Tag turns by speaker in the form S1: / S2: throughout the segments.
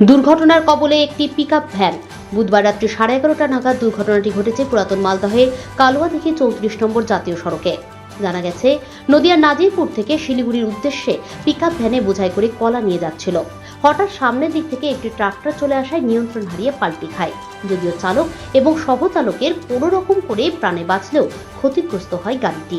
S1: দুর্ঘটনার কবলে একটি পিকআপ ভ্যান বুধবার রাত্রি সাড়ে এগারোটা নাগাদ দুর্ঘটনাটি ঘটেছে পুরাতন মালদহে। কালোয়া থেকে চৌত্রিশ নম্বর জাতীয় সড়কে। জানা গেছে, নদিয়ার নাজিরপুর থেকে শিলিগুড়ির উদ্দেশ্যে পিকআপ ভ্যানে বোঝাই করে কলা নিয়ে যাচ্ছিল। হঠাৎ সামনের দিক থেকে একটি ট্রাক্টর চলে আসায় নিয়ন্ত্রণ হারিয়ে পাল্টি খায়। যদিও চালক এবং সহচালকের কোনো রকম করে প্রাণে বাঁচলেও ক্ষতিগ্রস্ত হয় গাড়িটি।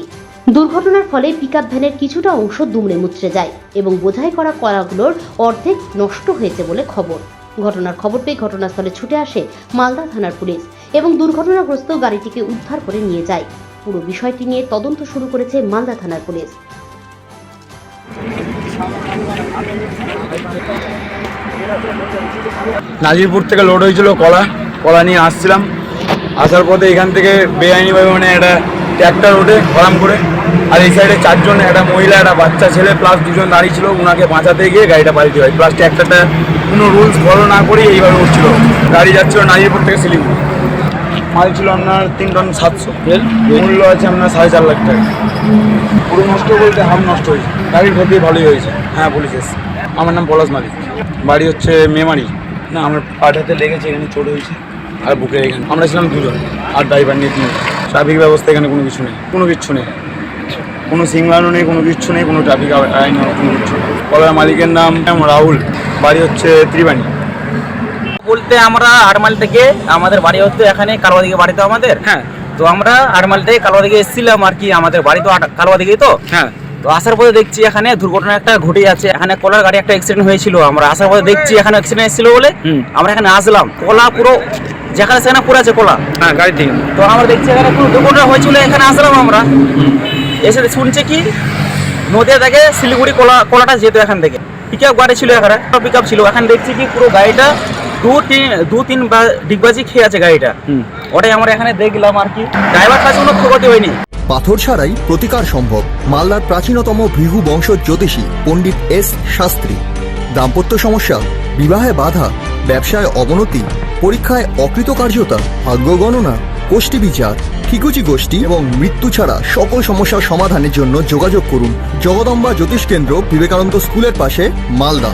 S1: দুর্ঘটনার ফলে পিকআপ ভ্যানের কিছুটা অংশ দুমড়ে মুচড়ে যায় এবং বোঝাই করা কলাগুলোর অর্ধেক নষ্ট হয়েছে বলে খবর। ঘটনার খবর পেয়ে ঘটনাস্থলে ছুটে আসে মালদা থানার পুলিশ এবং দুর্ঘটনাগ্রস্ত গাড়িটিকে উদ্ধার করে নিয়ে যায়। পুরো বিষয়টি নিয়ে তদন্ত শুরু করেছে মালদা থানার পুলিশ।
S2: নাজিরপুর থেকে লোড হয়েছিল কলা। কলা নিয়ে আসছিলাম। আসার পথে এখান থেকে বেআইনিভাবে মানে একটা ট্র্যাক্টর ওঠে হরাম করে। আর এই সাইডে চারজন, একটা মহিলা, একটা বাচ্চা ছেলে প্লাস দুজন দাঁড়িয়ে ছিল ওনাকে বাঁচাতে গিয়ে গাড়িটা পাল্টি হয়। প্লাস ট্র্যাক্টরটা কোনো রুলস ফলো না করে এইভাবে উঠছিল। গাড়ি যাচ্ছিল নাজিরপুর থেকে শিলিগুড়ি। মাল ছিল আপনার তিন টন সাতশো। মূল্য আছে আপনার সাড়ে চার লাখ টাকা। পুরো নষ্ট বলতে হাফ নষ্ট হয়েছে। গাড়ির ক্ষতি ভালোই হয়েছে। হ্যাঁ পুলিশ এসছে। আমার নাম পলাশ মালিক। বাড়ি হচ্ছে মেমারি। না, আমার পাটাতে লেগেছে, এখানে চোট হয়েছে। আর বুকে এখানে। আমরা ছিলাম দুজন। আর ড্রাইভার নিয়ে তিন ট্রাফিক ব্যবস্থা এখানে কোনো কিছু নেই। কোনো কিচ্ছু নেই। কোনো সিগনালও নেই, কোনো কিচ্ছু নেই, কোনো ট্রাফিক আইন কোনো কিচ্ছু নেই। কলার মালিকের নাম, রাহুল। বাড়ি হচ্ছে ত্রিবাণী।
S3: বলতে আমরা আটমাইল থেকে আমাদের বাড়ি হচ্ছে এখানে কালোয়া দিকে বাড়ি তো আমাদের।
S2: হ্যাঁ।
S3: তো আমরা আটমাইল থেকে কালোয়া দিকে এসেছিলাম আর কি আমাদের বাড়ি তো কালোয়া দিকেই তো।
S2: হ্যাঁ।
S3: তো আসার পথে দেখছি এখানে দুর্ঘটনা একটা ঘটে যাচ্ছে। এখানে কলার গাড়ি একটা অ্যাক্সিডেন্ট হয়েছিল। আমরা আসার পথে দেখছি এখানে অ্যাক্সিডেন্ট এসেছিল বলে আমরা এখানে আসলাম। কলা পুরো যেখানে সেখানে পুরো আছে কলা।
S2: হ্যাঁ গাড়ি থেকে
S3: তো আমরা দেখছি এখানে কোনো দুর্ঘটনা হয়েছিল এখানে আসলাম আমরা। এসে শুনছে কি নদিয়া থেকে শিলিগুড়ি কলা কলাটা যেত এখান থেকে। পিক আপ গাড়ি ছিল এখানে পিক আপ ছিল। এখানে দেখছি কি পুরো গাড়িটা দু তিন দু তিন ডিগবাজি খেয়ে আছে গাড়িটা।
S2: হুম।
S3: ওটাই আমরা এখানে দেখলাম আর কি। ড্রাইভার কাছে কোনো ক্ষতি হয়নি।
S4: পাথর ছাড়াই প্রতিকার সম্ভব মালদার প্রাচীনতম ভৃগু বংশ জ্যোতিষী পণ্ডিত এস শাস্ত্রী। দাম্পত্য সমস্যা বিবাহে বাধা ব্যবসায় অবনতি পরীক্ষায় অকৃতকার্যতা ভাগ্য গণনা গোষ্ঠী বিচার ঠিকুচি গোষ্ঠী এবং মৃত্যু ছাড়া সকল সমস্যার সমাধানের জন্য যোগাযোগ করুন জগদম্বা জ্যোতিষ কেন্দ্র বিবেকানন্দ স্কুলের পাশে Malda.